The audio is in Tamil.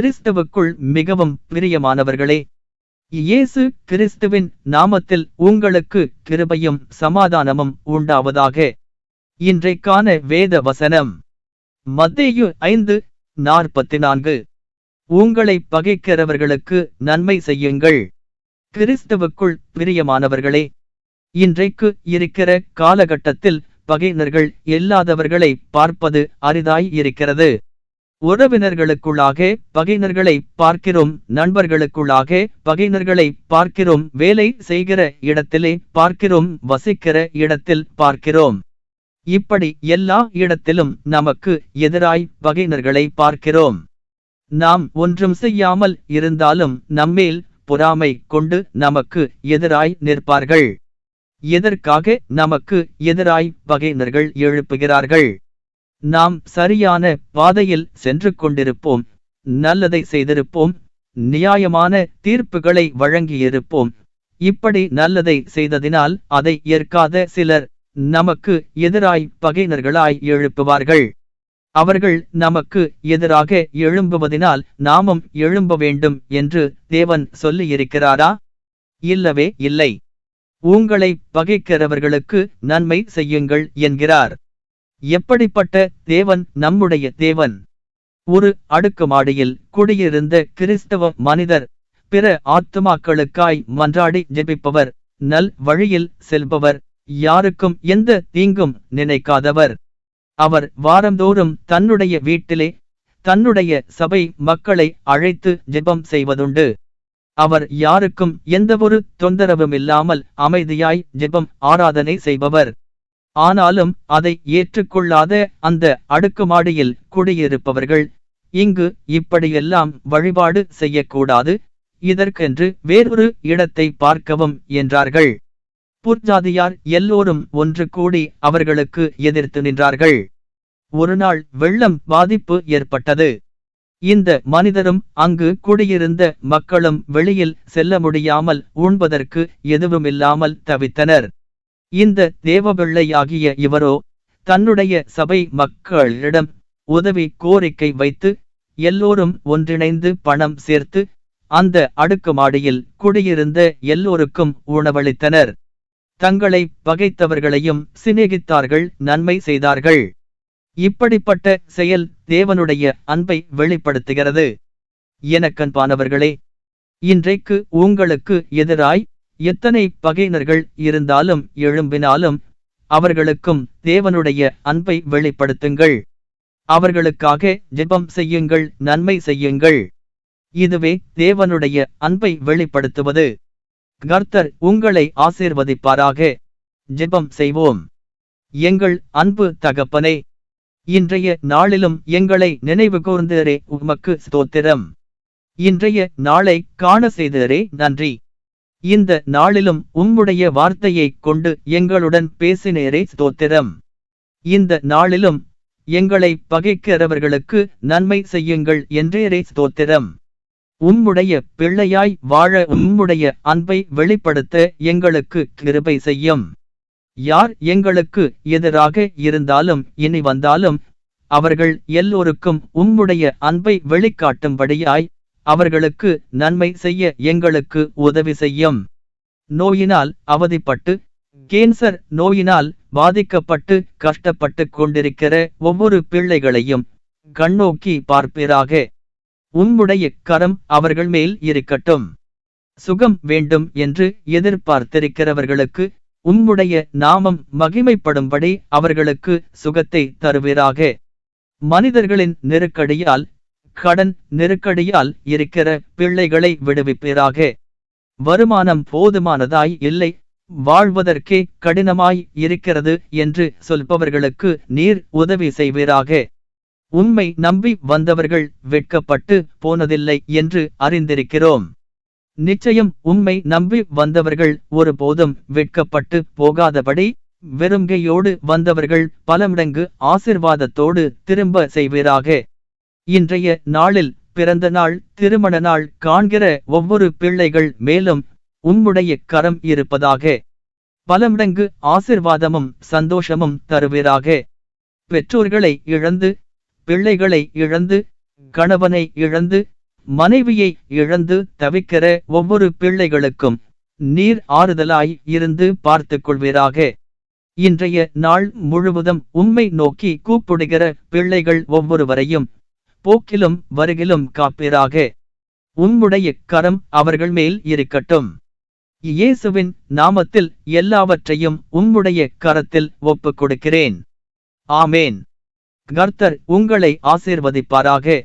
கிறிஸ்துவுக்குள் மிகவும் பிரியமானவர்களே இயேசு கிறிஸ்துவின் நாமத்தில் உங்களுக்கு கிருபையும் சமாதானமும் உண்டாவதாக இன்றைக்கான வேத வசனம். மத்தேயு ஐந்து நாற்பத்தி நான்கு உங்களை பகைக்கிறவர்களுக்கு நன்மை செய்யுங்கள். கிறிஸ்துவுக்குள் பிரியமானவர்களே இன்றைக்கு இருக்கிற காலகட்டத்தில் பகையினர்கள் இல்லாதவர்களை பார்ப்பது அரிதாய் இருக்கிறது. உறவினர்களுக்குள்ளாக பகையினர்களை பார்க்கிறோம் நண்பர்களுக்குள்ளாக பகையினர்களை பார்க்கிறோம் வேலை செய்கிற இடத்திலே பார்க்கிறோம் வசிக்கிற இடத்தில் பார்க்கிறோம். இப்படி எல்லா இடத்திலும் நமக்கு எதிராய் பகையினர்களை பார்க்கிறோம். நாம் ஒன்றும் செய்யாமல் இருந்தாலும் நம்மேல் பொறாமை கொண்டு நமக்கு எதிராய் நிற்பார்கள். எதற்காக நமக்கு எதிராய் பகையினர்கள் எழுப்புகிறார்கள்? நாம் சரியான பாதையில் சென்று கொண்டிருப்போம் நல்லதை செய்திருப்போம். நியாயமான தீர்ப்புகளை வழங்கியிருப்போம். இப்படி நல்லதை செய்ததினால் அதை ஏற்காத சிலர் நமக்கு எதிராய் பகையினர்களாய் எழுப்புவார்கள். அவர்கள் நமக்கு எதிராக எழும்புவதினால் நாமும் எழும்ப வேண்டும் என்று தேவன் சொல்லியிருக்கிறாரா? இல்லவே இல்லை. உங்களை பகைக்கிறவர்களுக்கு நன்மை செய்யுங்கள் என்கிறார். எப்படிப்பட்ட தேவன் நம்முடைய தேவன்? ஒரு அடுக்குமாடியில் குடியிருந்த கிறிஸ்தவ மனிதர் பிற ஆத்துமாக்களுக்காய் மன்றாடி ஜெபிப்பவர் நல் வழியில் செல்பவர் யாருக்கும் எந்த தீங்கும் நினைக்காதவர். அவர் வாரந்தோறும் தன்னுடைய வீட்டிலே தன்னுடைய சபை மக்களை அழைத்து ஜெபம் செய்வதுண்டு. அவர் யாருக்கும் எந்தவொரு தொந்தரவும் இல்லாமல் அமைதியாய் ஜெபம் ஆராதனை செய்பவர். ஆனாலும் அதை ஏற்றுக்கொள்ளாத அந்த அடுக்குமாடியில் குடியிருப்பவர்கள் இங்கு இப்படியெல்லாம் வழிபாடு செய்யக்கூடாது இதற்கென்று வேறொரு இடத்தை பார்க்கவும் என்றார்கள். புர்ஜாதியார் எல்லோரும் ஒன்று கூடி அவர்களுக்கு எதிர்த்து நின்றார்கள். ஒருநாள் வெள்ளம் பாதிப்பு ஏற்பட்டது. இந்த மனிதரும் அங்கு குடியிருந்த மக்களும் வெளியில் செல்ல முடியாமல் உண்பதற்கு எதுவுமில்லாமல் தவித்தனர். இந்த தேவபிள்ளையாகிய இவரோ தன்னுடைய சபை மக்களிடம் உதவி கோரிக்கை வைத்து எல்லோரும் ஒன்றிணைந்து பணம் சேர்த்து அந்த அடுக்குமாடியில் குடியிருந்த எல்லோருக்கும் உணவளித்தனர். தங்களை பகைத்தவர்களையும் சிநேகித்தார்கள் நன்மை செய்தார்கள். இப்படிப்பட்ட செயல் தேவனுடைய அன்பை வெளிப்படுத்துகிறது. எனக்கன்பானவர்களே இன்றைக்கு உங்களுக்கு எதிராய் எத்தனை பகையினர்கள் இருந்தாலும் எழும்பினாலும் அவர்களுக்கும் தேவனுடைய அன்பை வெளிப்படுத்துங்கள். அவர்களுக்காக ஜெபம் செய்யுங்கள் நன்மை செய்யுங்கள். இதுவே தேவனுடைய அன்பை வெளிப்படுத்துவது. கர்த்தர் உங்களை ஆசீர்வதிப்பாராக. ஜெபம் செய்வோம். எங்கள் அன்பு தகப்பனே இன்றைய நாளிலும் எங்களை நினைவு கூர்ந்தரே உமக்கு ஸ்தோத்திரம். இன்றைய நாளை காண செய்தரே நன்றி. இந்த நாளிலும் உம்முடைய வார்த்தையைக் கொண்டு எங்களுடன் பேசினேரே ஸ்தோத்திரம். இந்த நாளிலும் எங்களை பகைக்கிறவர்களுக்கு நன்மை செய்யுங்கள் என்றேரே ஸ்தோத்திரம். உம்முடைய பிள்ளையாய் வாழ உம்முடைய அன்பை வெளிப்படுத்த எங்களுக்கு கிருபை செய்யும். யார் எங்களுக்கு எதிராக இருந்தாலும் இனி வந்தாலும் அவர்கள் எல்லோருக்கும் உம்முடைய அன்பை வெளிக்காட்டும்படியாய் அவர்களுக்கு நன்மை செய்ய எங்களுக்கு உதவி செய்யும். நோயினால் அவதிப்பட்டு கேன்சர் நோயினால் பாதிக்கப்பட்டு கஷ்டப்பட்டு கொண்டிருக்கிற ஒவ்வொரு பிள்ளைகளையும் கண்ணோக்கி பார்ப்பீராக. உம்முடைய கரம் அவர்கள் மேல் இருக்கட்டும். சுகம் வேண்டும் என்று எதிர்பார்த்திருக்கிறவர்களுக்கு உம்முடைய நாமம் மகிமைப்படும்படி அவர்களுக்கு சுகத்தை தருவீராக. மனிதர்களின் நெருக்கடியால் கடன் நெருக்கடியால் இருக்கிற பிள்ளைகளை விடுவிப்பீராக. வருமானம் போதுமானதாய் இல்லை. வாழ்வதற்கே கடினமாய் இருக்கிறது என்று சொல்பவர்களுக்கு நீர் உதவி செய்வீராக. உண்மை நம்பி வந்தவர்கள் வெட்கப்பட்டு போனதில்லை என்று அறிந்திருக்கிறோம். நிச்சயம் உண்மை நம்பி வந்தவர்கள் ஒருபோதும் வெட்கப்பட்டு போகாதபடி வெறுங்கையோடு வந்தவர்கள் பல மடங்கு ஆசிர்வாதத்தோடு திரும்ப செய்வீராக. இன்றைய நாளில் பிறந்த நாள் திருமண நாள் காண்கிற ஒவ்வொரு பிள்ளைகள் மேலும் உம்முடைய கரம் இருப்பதாக பலமடங்கு ஆசிர்வாதமும் சந்தோஷமும் தருவீராக. பெற்றோர்களை இழந்து பிள்ளைகளை இழந்து கணவனை இழந்து மனைவியை இழந்து தவிக்கிற ஒவ்வொரு பிள்ளைகளுக்கும் நீர் ஆறுதலாய் இருந்து பார்த்துக் கொள்வீராக. இன்றைய நாள் முழுவதும் உம்மை நோக்கி கூப்பிடுகிற பிள்ளைகள் ஒவ்வொருவரையும் போக்கிலும் வருகிலும் காப்பீராக உம்முடைய கரம் அவர்கள் மேல் இருக்கட்டும். இயேசுவின் நாமத்தில் எல்லாவற்றையும் உம்முடைய கரத்தில் ஒப்புக் கொடுக்கிறேன் ஆமேன். கர்த்தர் உங்களை ஆசீர்வதிப்பாராக.